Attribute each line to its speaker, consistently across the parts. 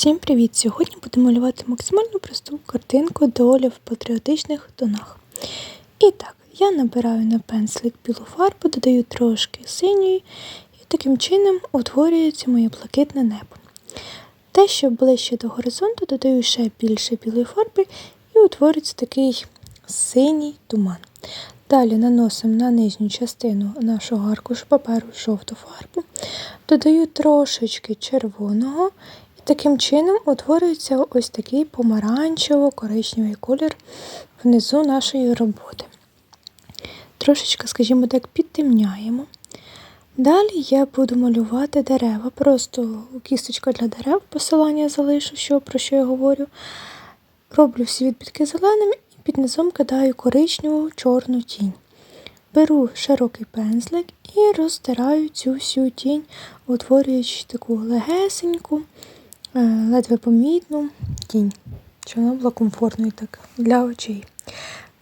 Speaker 1: Всім привіт! Сьогодні буду малювати максимально просту картинку доля в патріотичних тонах. І так, я набираю на пензлик білу фарбу, додаю трошки синьої, і таким чином утворюється моє блакитне небо. Те, що ближче до горизонту, додаю ще більше білої фарби і утворюється такий синій туман. Далі наносимо на нижню частину нашого аркушу паперу жовту фарбу, додаю трошечки червоного, таким чином утворюється ось такий помаранчево-коричневий колір внизу нашої роботи. Трошечки, скажімо так, підтемняємо. Далі я буду малювати дерева, просто кісточка для дерев, посилання залишу, що, про що я говорю. Роблю всі відбитки зеленим і під низом кидаю коричневу чорну тінь. Беру широкий пензлик і розтираю цю всю тінь, утворюючи таку легесеньку, ледве помітну тінь, щоб вона була комфортною так для очей.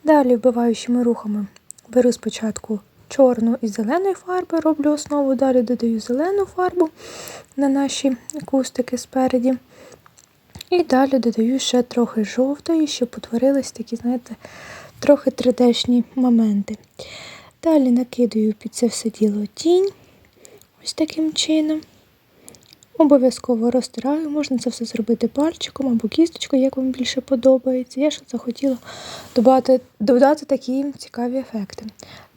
Speaker 1: Далі вбиваючими рухами беру спочатку чорну і зеленої фарби, роблю основу, далі додаю зелену фарбу на наші кустики спереді. І далі додаю ще трохи жовтої, щоб утворились такі, знаєте, трохи 3D-шні моменти. Далі накидаю під це все діло тінь, ось таким чином. Обов'язково розтираю, можна це все зробити пальчиком або кісточкою, як вам більше подобається. Я ж захотіла додати, додати такі цікаві ефекти.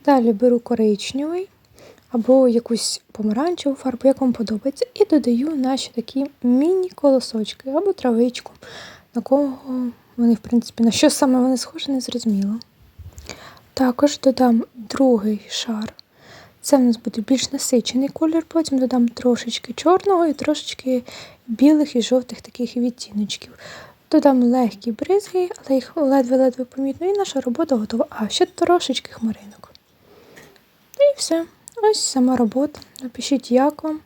Speaker 1: Далі беру коричневий або якусь помаранчеву фарбу, як вам подобається, і додаю наші такі міні-колосочки або травичку, на кого вони, в принципі, на що саме вони схожі, не зрозуміло. Також додам другий шар. Це в нас буде більш насичений колір, потім додам трошечки чорного і трошечки білих і жовтих таких відтіночків. Додам легкі бризги, але їх ледве-ледве помітно, і наша робота готова. А ще трошечки хмаринок. І все. Ось сама робота. Напишіть, як вам.